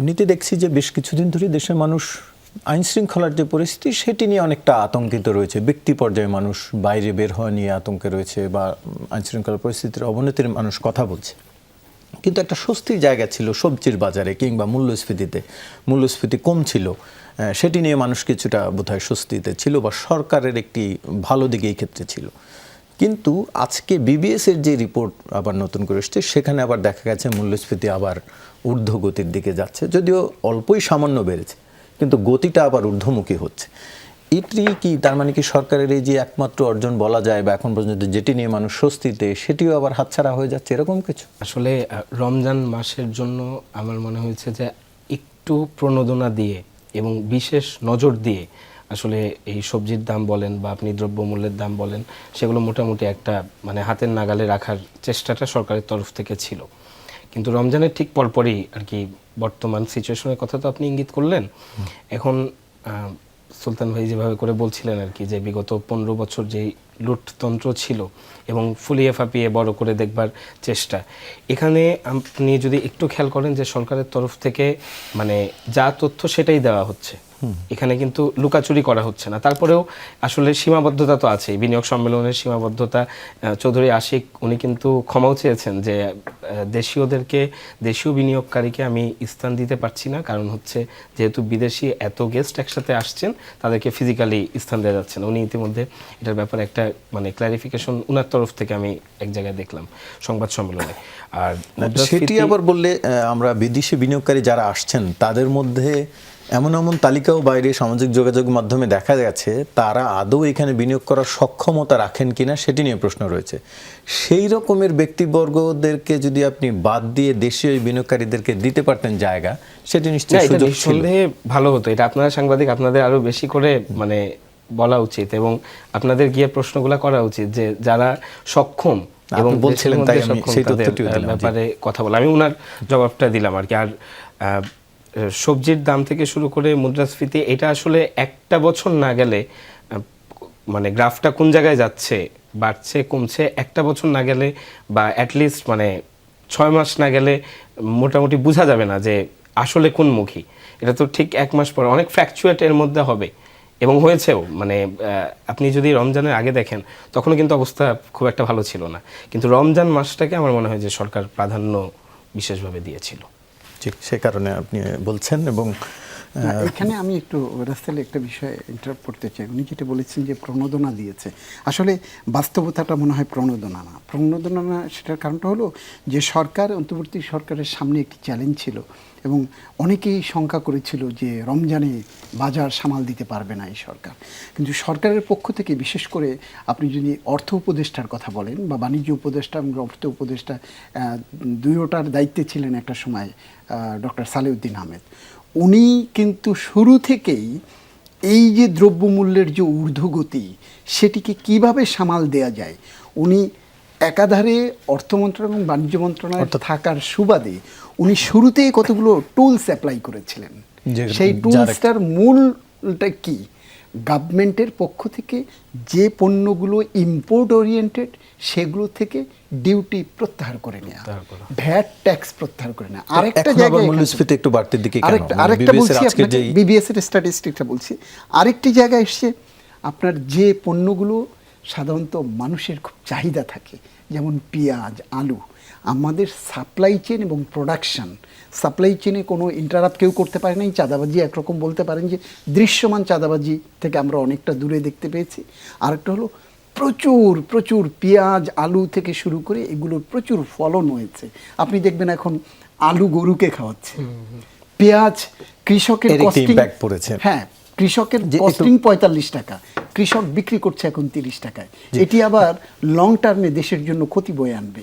এমনিতে দেখছি যে বেশ কিছুদিন ধরে দেশের মানুষ আইন শৃঙ্খলার যে পরিস্থিতি, সেটি নিয়ে অনেকটা আতঙ্কিত রয়েছে। ব্যক্তি পর্যায়ে মানুষ বাইরে বের হওয়া নিয়ে আতঙ্কে রয়েছে বা আইন শৃঙ্খলা পরিস্থিতির অবনতির মানুষ কথা বলছে। কিন্তু একটা স্বস্তির জায়গা ছিল সবজির বাজারে কিংবা মূল্যস্ফীতিতে। মূল্যস্ফীতি কম ছিল। সেটি নিয়ে মানুষ কিছুটা বোধহয় স্বস্তিতে ছিল বা সরকারের একটি ভালো দিক এই ক্ষেত্রে ছিল। কিন্তু আজকে বিবিএস এর যে রিপোর্ট আবার নতুন করে এসছে, সেখানে আবার দেখা গেছে মূল্যস্ফীতি আবার ঊর্ধ্বগতির দিকে যাচ্ছে, যদিও অল্পই সামান্য বেড়েছে, কিন্তু গতিটা আবার ঊর্ধ্বমুখী হচ্ছে। এটি কি তার মানে কি সরকারের এই যে একমাত্র অর্জন বলা যায় বা এখন পর্যন্ত যেটি নিয়ে মানুষ স্বস্তিতে, সেটিও আবার হাতছাড়া হয়ে যাচ্ছে, এরকম কিছু? আসলে রমজান মাসের জন্য আমার মনে হয়েছে যে একটু প্রণোদনা দিয়ে এবং বিশেষ নজর দিয়ে আসলে এই সবজির দাম বলেন বা আপনি দ্রব্যমূল্যের দাম বলেন সেগুলো মোটামুটি একটা মানে হাতের নাগালে রাখার চেষ্টাটা সরকারের তরফ থেকে ছিল। কিন্তু রমজানের ঠিক পরপরই আর কি বর্তমান সিচুয়েশনের কথা তো আপনি ইঙ্গিত করলেন। এখন সুলতান ভাই যেভাবে করে বলছিলেন আর কি যে বিগত পনেরো বছর যেই লুটতন্ত্র ছিল এবং ফুলিয়ে ফাঁপিয়ে বড় করে দেখবার চেষ্টা এখানে আপনি যদি একটু খেয়াল করেন যে সরকারের তরফ থেকে মানে যা তথ্য সেটাই দেওয়া হচ্ছে। এখানে কিন্তু লুকাচুরি করা হচ্ছে না। তারপরেও আসলে সীমাবদ্ধতা তো আছে বিনিয়োগ সম্মেলনের সীমাবদ্ধতা চৌধুরী আশিক উনি কিন্তু ক্ষমাও চেয়েছেন যে দেশীয়দেরকে দেশীয় বিনিয়োগকারীকে আমি স্থান দিতে পারছি না। কারণ হচ্ছে যেহেতু বিদেশি এত গেস্ট একসাথে আসছেন তাদেরকে ফিজিক্যালি স্থান দেওয়া যাচ্ছে না। উনি ইতিমধ্যে এটার ব্যাপারে একটা মানে ক্লারিফিকেশন উনার তরফ থেকে আমি এক জায়গায় দেখলাম সংবাদ সম্মেলনে। আর সেটি আবার বললে আমরা বিদেশি বিনিয়োগকারী যারা আসছেন তাদের মধ্যে এমন এমন তালিকাও বাইরে সামাজিক যোগাযোগ মাধ্যমে দেখা গেছে তারা আদৌ এখানে বিনিয়োগ করার সক্ষমতা রাখেন কিনা সেটি নিয়ে প্রশ্ন রয়েছে। সেই রকমের ব্যক্তিবর্গদেরকে যদি আপনি বাদ দিয়ে দেশীয় বিনিয়োগকারীদেরকে দিতে পারতেন জায়গা সেটি নিশ্চয়ই সুযোগ ছিল। ভালো হতো। এটা আপনারা সাংবাদিক আপনাদের আরও বেশি করে মানে বলা উচিত এবং আপনাদের গিয়ে প্রশ্নগুলো করা উচিত যে যারা সক্ষম এবং বলছিলেন তাই আমি সেই ব্যাপারে কথা বলা। আমি ওনার জবাবটা দিলাম আর কি। আর সবজির দাম থেকে শুরু করে মুদ্রাস্ফীতি, এটা আসলে একটা বছর না গেলে মানে গ্রাফটা কোন জায়গায় যাচ্ছে, বাড়ছে, কমছে, একটা বছর না গেলে বা অ্যাটলিস্ট মানে ছয় মাস না গেলে মোটামুটি বোঝা যাবে না যে আসলে কোন মুখী। এটা তো ঠিক এক মাস পর, অনেক ফ্র্যাকচুয়েট এর মধ্যে হবে। এবং হয়েছেও মানে আপনি যদি রমজানের আগে দেখেন, তখনও কিন্তু অবস্থা খুব একটা ভালো ছিল না। কিন্তু রমজান মাসটাকে আমার মনে হয় যে সরকার প্রাধান্য বিশেষভাবে দিয়েছিল। সে কারণে আপনি বলছেন এবং এখানে আমি একটু রাস্তালে একটা বিষয় ইন্টারাপ্ট করতে চাই। উনি যেটা বলেছেন যে প্রণোদনা দিয়েছে। আসলে বাস্তবতাটা মনে হয় প্রণোদনা না। প্রণোদনা না, সেটার কারণটা হলো যে সরকার, অন্তর্বর্তী সরকারের সামনে একটি চ্যালেঞ্জ ছিল এবং অনেকেই শঙ্কা করেছিল যে রমজানে বাজার সামাল দিতে পারবে না এই সরকার। কিন্তু সরকারের পক্ষ থেকে বিশেষ করে আপনি যদি অর্থ উপদেষ্টার কথা বলেন বা বাণিজ্য উপদেষ্টা এবং অর্থ উপদেষ্টা দুয়োটার দায়িত্বে ছিলেন একটা সময় ডক্টর সালেউদ্দিন আহমেদ। উনি কিন্তু শুরু থেকেই এই যে দ্রব্যমূল্যের যে ঊর্ধ্বগতি সেটিকে কীভাবে সামাল দেয়া যায়? উনি একাধারে অর্থ মন্ত্রণালয় এবং বাণিজ্য মন্ত্রণালয় থাকার সুবাদে উনি শুরুতেই কতগুলো টুলস অ্যাপ্লাই করেছিলেন? সেই টুলসটার মূলটা কি? গভর্নমেন্টের পক্ষ থেকে যে পণ্যগুলো ইম্পোর্ট ওরিয়েন্টেড সেগুলো থেকে ডিউটি প্রত্যাহার করে নেওয়া ভ্যাট ট্যাক্স প্রত্যাহার করে নেওয়া আরেকটা জায়গায় মূল্যস্ফীতি একটু বাড়তির দিকে আরেকটা মানে আরেকটা বলছি আপনাকে বিবিএস এর স্ট্যাটিস্টিকটা বলছি। আরেকটি জায়গায় এসছে আপনার যে পণ্যগুলো সাধারণত মানুষের খুব চাহিদা থাকে যেমন পেঁয়াজ আলু আমাদের সাপ্লাই চেন এবং প্রোডাকশন সাপ্লাই চেনে কোনো ইন্টারাপ্ট কেউ করতে পারে নাই। চাঁদাবাজি একরকম বলতে পারেন যে দৃশ্যমান চাঁদাবাজি থেকে আমরা অনেকটা দূরে দেখতে পেয়েছি। আরেকটা হলো প্রচুর প্রচুর পেঁয়াজ আলু থেকে শুরু করে এগুলোর প্রচুর ফলন হয়েছে। আপনি দেখবেন এখন আলু গরুকে খাওয়াচ্ছে। পেঁয়াজ কৃষকের পড়েছে। হ্যাঁ কৃষকের কস্টিং পঁয়তাল্লিশ টাকা কৃষক বিক্রি করছে এখন তিরিশ টাকায়। এটি আবার লং টার্মে দেশের জন্য ক্ষতি বয়ে আনবে।